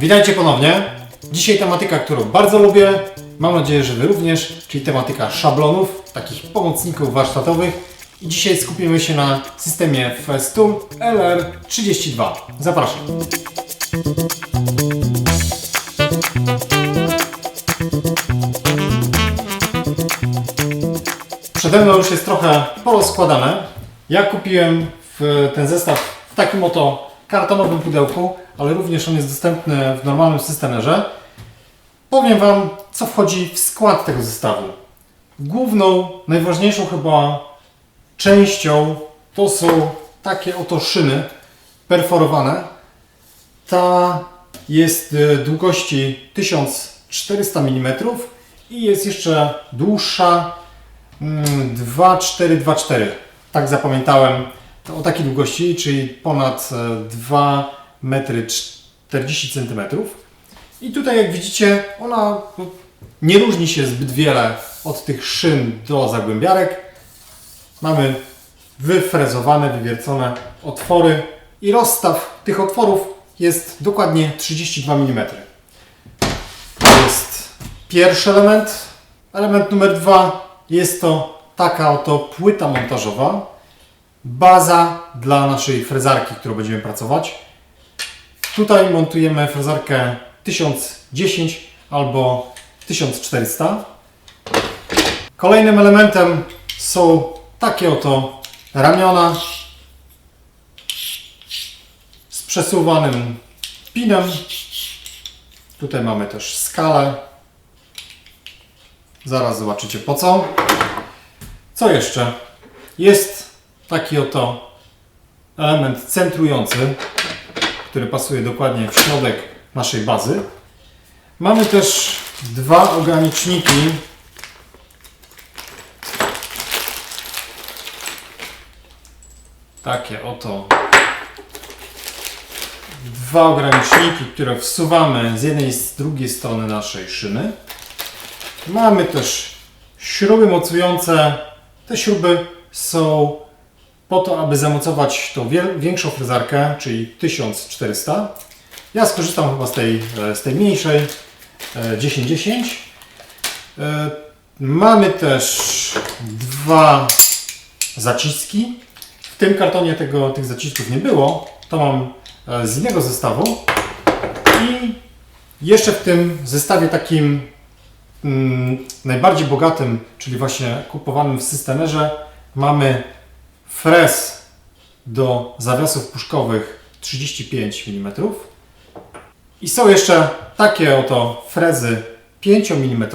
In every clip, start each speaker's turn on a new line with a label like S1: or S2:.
S1: Witajcie ponownie. Dzisiaj tematyka, którą bardzo lubię, mam nadzieję, że Wy również, czyli tematyka szablonów, takich pomocników warsztatowych. I dzisiaj skupimy się na systemie Festool LR32. Zapraszam. Przede mną już jest trochę porozkładane. Ja kupiłem ten zestaw w takim oto kartonowym pudełku, ale również on jest dostępny w normalnym systemerze. Powiem Wam, co wchodzi w skład tego zestawu. Główną, najważniejszą chyba częścią to są takie oto szyny perforowane. Ta jest e, długości 1400 mm i jest jeszcze dłuższa mm, 2424. Tak zapamiętałem o takiej długości, czyli ponad e, 2 metry 40 cm. I tutaj jak widzicie, ona nie różni się zbyt wiele od tych szyn do zagłębiarek. Mamy wyfrezowane, wywiercone otwory i rozstaw tych otworów jest dokładnie 32 mm. To jest pierwszy element. Element numer dwa jest to taka oto płyta montażowa, baza dla naszej frezarki, którą będziemy pracować. Tutaj montujemy frezarkę 1010 albo 1400. Kolejnym elementem są takie oto ramiona z przesuwanym pinem. Tutaj mamy też skalę. Zaraz zobaczycie po co. Co jeszcze? Jest taki oto element centrujący, który pasuje dokładnie w środek naszej bazy. Mamy też dwa ograniczniki. Takie oto dwa ograniczniki, które wsuwamy z jednej i z drugiej strony naszej szyny. Mamy też śruby mocujące. Te śruby są po to, aby zamocować tą większą frezarkę, czyli 1400. Ja skorzystam chyba z tej, e, z tej mniejszej, e, 1010. E, Mamy też dwa zaciski. W tym kartonie tego, tych zacisków nie było. To mam e, z innego zestawu. I jeszcze w tym zestawie takim mm, najbardziej bogatym, czyli właśnie kupowanym w systemerze, mamy frez do zawiasów puszkowych 35 mm. I są jeszcze takie oto frezy 5 mm.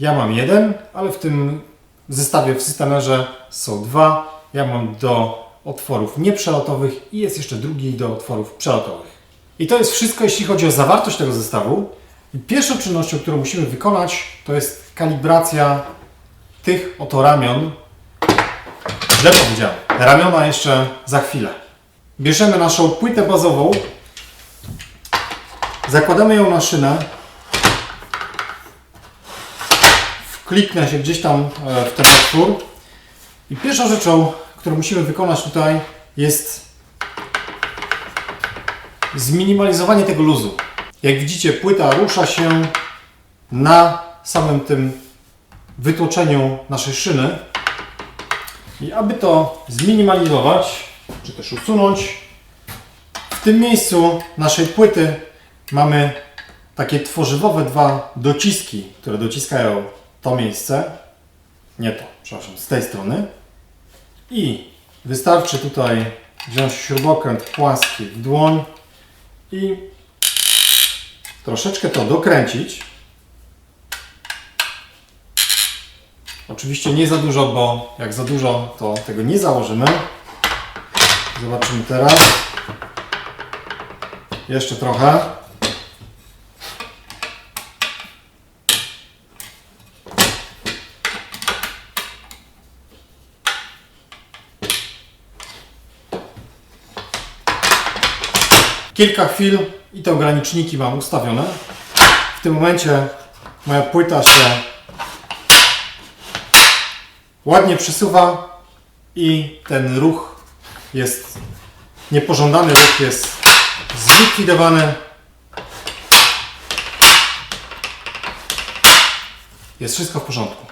S1: Ja mam jeden, ale w tym zestawie w systemerze są dwa. Ja mam do otworów nieprzelotowych i jest jeszcze drugi do otworów przelotowych. I to jest wszystko, jeśli chodzi o zawartość tego zestawu. Pierwszą czynnością, którą musimy wykonać, to jest kalibracja tych oto ramion. Źle powiedziałem. Ramiona jeszcze za chwilę. Bierzemy naszą płytę bazową, zakładamy ją na szynę, wkliknę się gdzieś tam e, w ten otwór i pierwszą rzeczą, którą musimy wykonać tutaj jest zminimalizowanie tego luzu. Jak widzicie, płyta rusza się na samym tym wytłoczeniu naszej szyny. I aby to zminimalizować, czy też usunąć, w tym miejscu naszej płyty mamy takie tworzywowe dwa dociski, które dociskają to miejsce. Nie to, przepraszam, z tej strony. I wystarczy tutaj wziąć śrubokręt płaski w dłoń i troszeczkę to dokręcić. Oczywiście nie za dużo, bo jak za dużo, to tego nie założymy. Zobaczymy teraz. Jeszcze trochę. Kilka chwil i te ograniczniki mam ustawione. W tym momencie moja płyta się ładnie przesuwa i ten ruch jest niepożądany ruch jest zlikwidowany. Jest wszystko w porządku.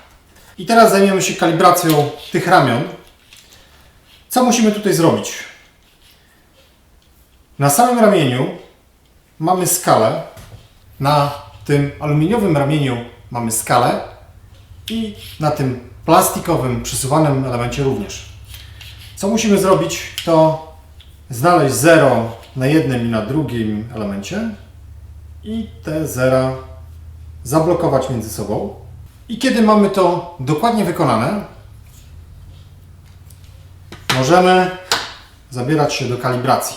S1: I teraz zajmiemy się kalibracją tych ramion. Co musimy tutaj zrobić? Na samym ramieniu mamy skalę. Na tym aluminiowym ramieniu mamy skalę i na tym plastikowym przysuwanym elemencie również. Co musimy zrobić, to znaleźć zero na jednym i na drugim elemencie i te zera zablokować między sobą. I kiedy mamy to dokładnie wykonane, możemy zabierać się do kalibracji.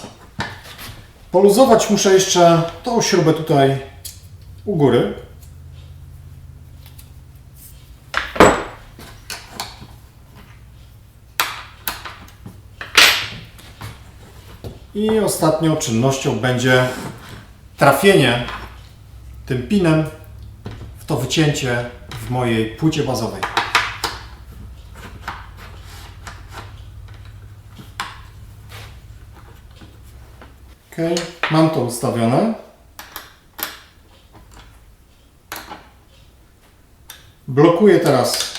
S1: Poluzować muszę jeszcze tą śrubę tutaj u góry. I ostatnią czynnością będzie trafienie tym pinem w to wycięcie w mojej płycie bazowej. Ok, mam to ustawione. Blokuję teraz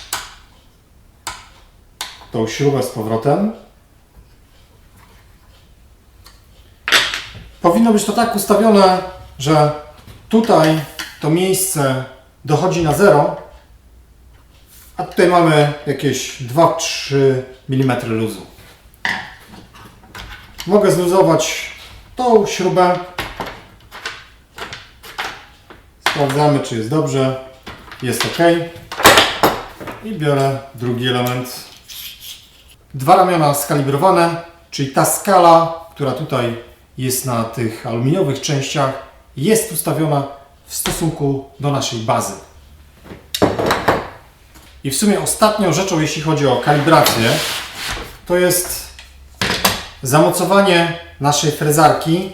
S1: tą śrubę z powrotem. Powinno być to tak ustawione, że tutaj to miejsce dochodzi na zero, a tutaj mamy jakieś 2-3 mm luzu. Mogę zluzować tą śrubę. Sprawdzamy, czy jest dobrze. Jest ok. I biorę drugi element. Dwa ramiona skalibrowane, czyli ta skala, która tutaj jest na tych aluminiowych częściach, jest ustawiona w stosunku do naszej bazy. I w sumie ostatnią rzeczą, jeśli chodzi o kalibrację, to jest zamocowanie naszej frezarki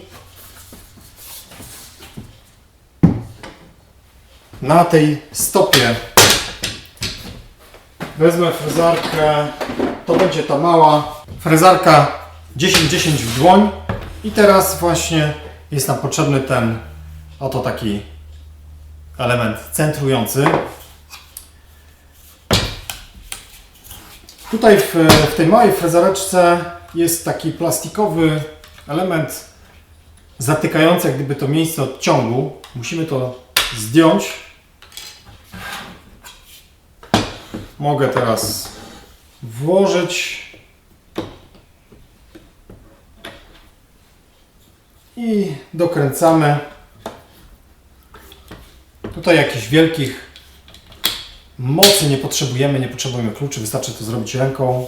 S1: na tej stopie. Wezmę frezarkę, to będzie ta mała frezarka 10-10 w dłoń i teraz właśnie jest nam potrzebny ten oto taki element centrujący. Tutaj w, w tej małej frezareczce jest taki plastikowy element zatykający jak gdyby to miejsce odciągu. Musimy to zdjąć. Mogę teraz włożyć i dokręcamy. Tutaj jakichś wielkich mocy nie potrzebujemy, nie potrzebujemy kluczy, wystarczy to zrobić ręką.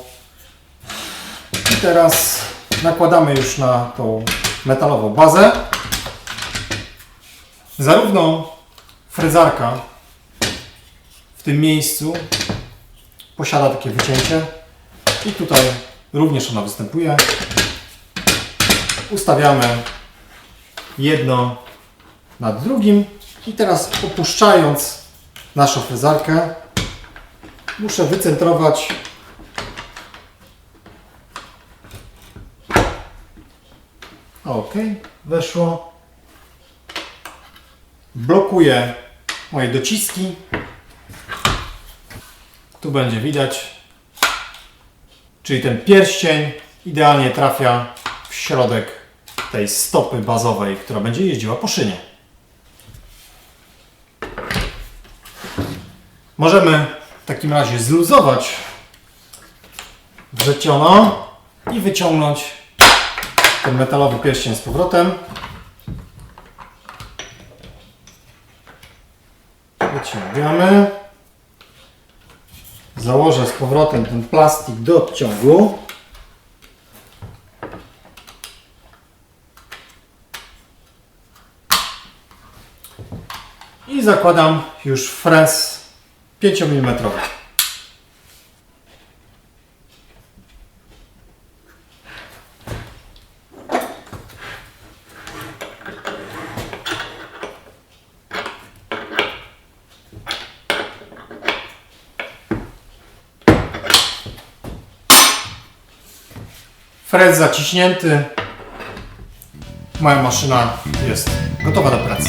S1: I teraz nakładamy już na tą metalową bazę. Zarówno frezarka w tym miejscu posiada takie wycięcie i tutaj również ona występuje. Ustawiamy jedno nad drugim i teraz opuszczając naszą frezarkę muszę wycentrować Ok, weszło. Blokuję moje dociski. Tu będzie widać. Czyli ten pierścień idealnie trafia w środek tej stopy bazowej, która będzie jeździła po szynie. Możemy w takim razie zluzować wrzeciono i wyciągnąć ten metalowy pierścień z powrotem. Wyciągamy. Założę z powrotem ten plastik do odciągu. I zakładam już frez 5 mm. Frez zaciśnięty. Moja maszyna jest gotowa do pracy.